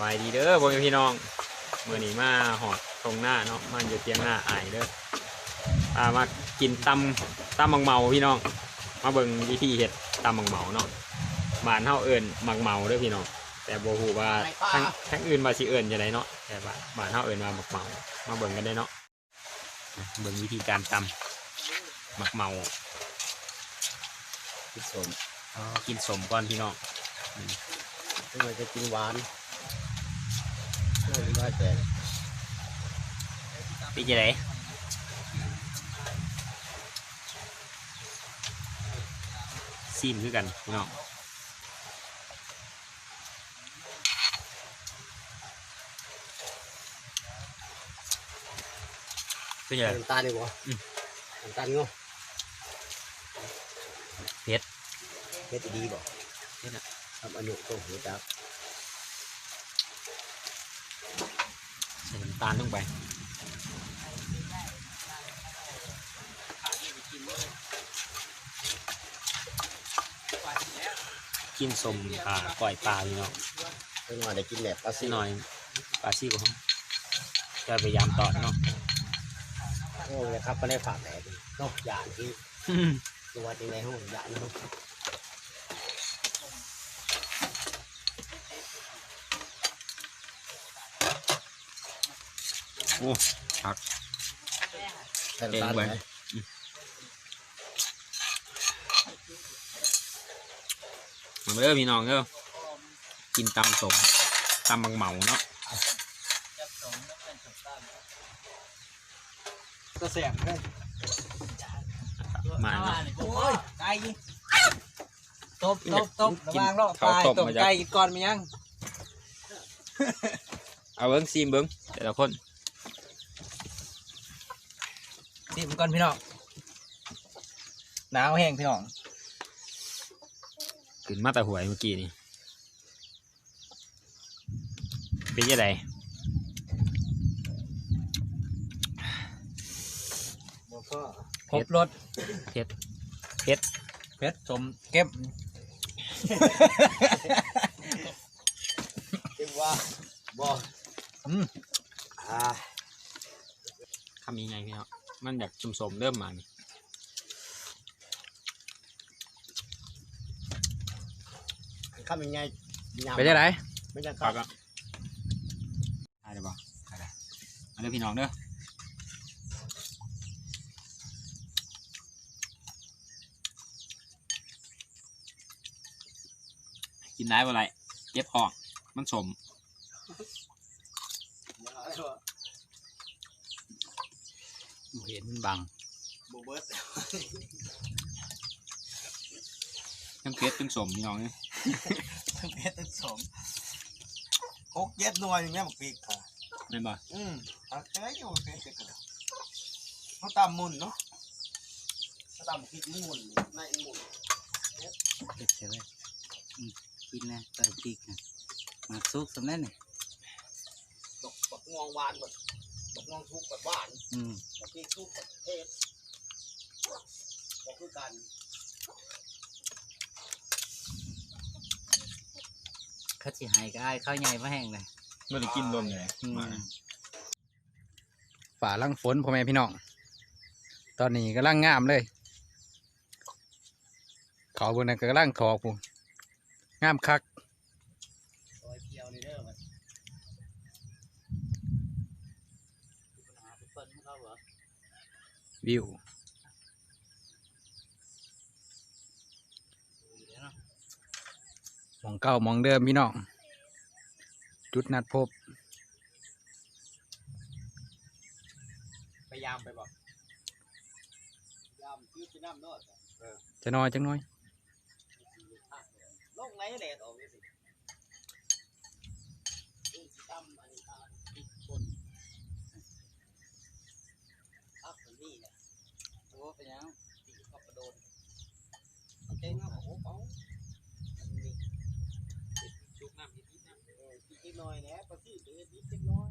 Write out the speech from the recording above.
บายดีเด้อพ่อแม่พี่น้องมื่อนี้มาหอดตรงหน้าเนาะมันอยู่เตียงหน้าอายเด้อพามากินตำตำมังเมาพี่น้อง มาเบิ่งวิธีเห็ดตำมังเมาเนาะบ้านเฮาเอิ้นมังเมาเด้อพี่น้องแต่บ่ฮู้ว่าทั้งทั้งอื่นว่าสิเอิ้นจังไดเนาะแต่ว่าบ้านเฮาเอิ้นว่ามักเมามาเบิ่งกันได้เนาะเบิ่งวิธีการตำมักเมาผสมอ๋อกินสมก่อนพี่น้องทำไมจะกินหวานไม่ ว่าแต่พี่จะไหนซีมคือกันพี่น้องเป็นยังไงน้ำตาลดีกว่าอืมน้ำตาลงอเผ็ดเผ็ดดีบ่เผ็ดอะทำอนุตัวหัวจัก ใส่น้ำตาลลงไปกินสมปลาก่อยปลาพี่น้องเพิ่งมาได้กินแบบปลาสิซิหน่อยปลาซี่ของจะพยายามตอดเนาะ โอ้ยครับก็ได้ฝากแหลกเนาะยานที่ตัวจริงในห้องยานเนาะ โอ้ผักใส่น้ำตาลเก่งเว้ยไหมมาเด้อพี่น้องเด้อกินตำสมตำบังเหมาเนาะก็แสบเลยมาเนาะโอ้ยไก่ตบกินตบตบกินระวังรอบข้าวตายต้มตบมาจากไก่กินก่อนมั้ยยัง เอาเบิ้งซีมเบิ้งแต่ละคน สิมก่อนพี่น้องหนาวแห้งพี่น้องขึ้นมาแต่หวยเมื่อกี้นี่เป็นยังไงบ่ก็ครบรสเผ็ดเผ็ดเผ็ดสมเก็บเรียกว่าบ่อืมอ่าคำยังไงพี่น้อง มันอยากจุ่มสมเริ่มมานี่ข้ามยังไงยามเป็นยังไงไม่ใช่คปารับกอะได้เลยบ่ได้เลยมาเด้อพี่น้องเด้อกินได้บ่ไรเก็บออก มันสม เห็นมันบังบ่เบิดทั้งเพชรทั้งสมพี่น้องเนี่ยเผ็ดสมหกเจ็ดหน่วยอย่างเงี้ยบักปีกค่ะแม่นบ่อืมเอาเจออยู่เผ็ดกันเขาตามมุนเนาะเขาตามพริกมุนในมุนเผ็ดใช่ไหมอืมกินนะใส่พริกนะหมักซุกสำนั้นนี่ดอกบักงวงหวานแบบ บักงวงทุกแบบหวานอืมบักพริกทุกแบบเผ็ดบอกคือกันเขาสิหายก็อายข้าวใหญ่มาแห้งเลยไม่ได้กินลมเลยอืมฝ่าลังฝนพ่อแม่พี่น้อง ตอนนี้กำลังงามเลย เขาบนนั้นก็กำลังถอกผมงามคัก ซอยเพียวนี่เด้อมัน วิวหมองเก่าหมองเดิมพี่น้อง จุดนัดพบ พยายามไปบอกพยายามยืดไปน้ำเนอดจะน้อยจังน้อยลงไหนแดดออกนี่สิดูสิตั้มอันนี้ตาพริกป่นอักอันนี้เนี่ย วัวเป็นยังตีกับกระโดนโอเจ๊งาโอ้เปาอันนี้ชุกน้ำนิดนะเออพริกนิดหน่อยแหนะปลาที่เด็ดนิดน้อย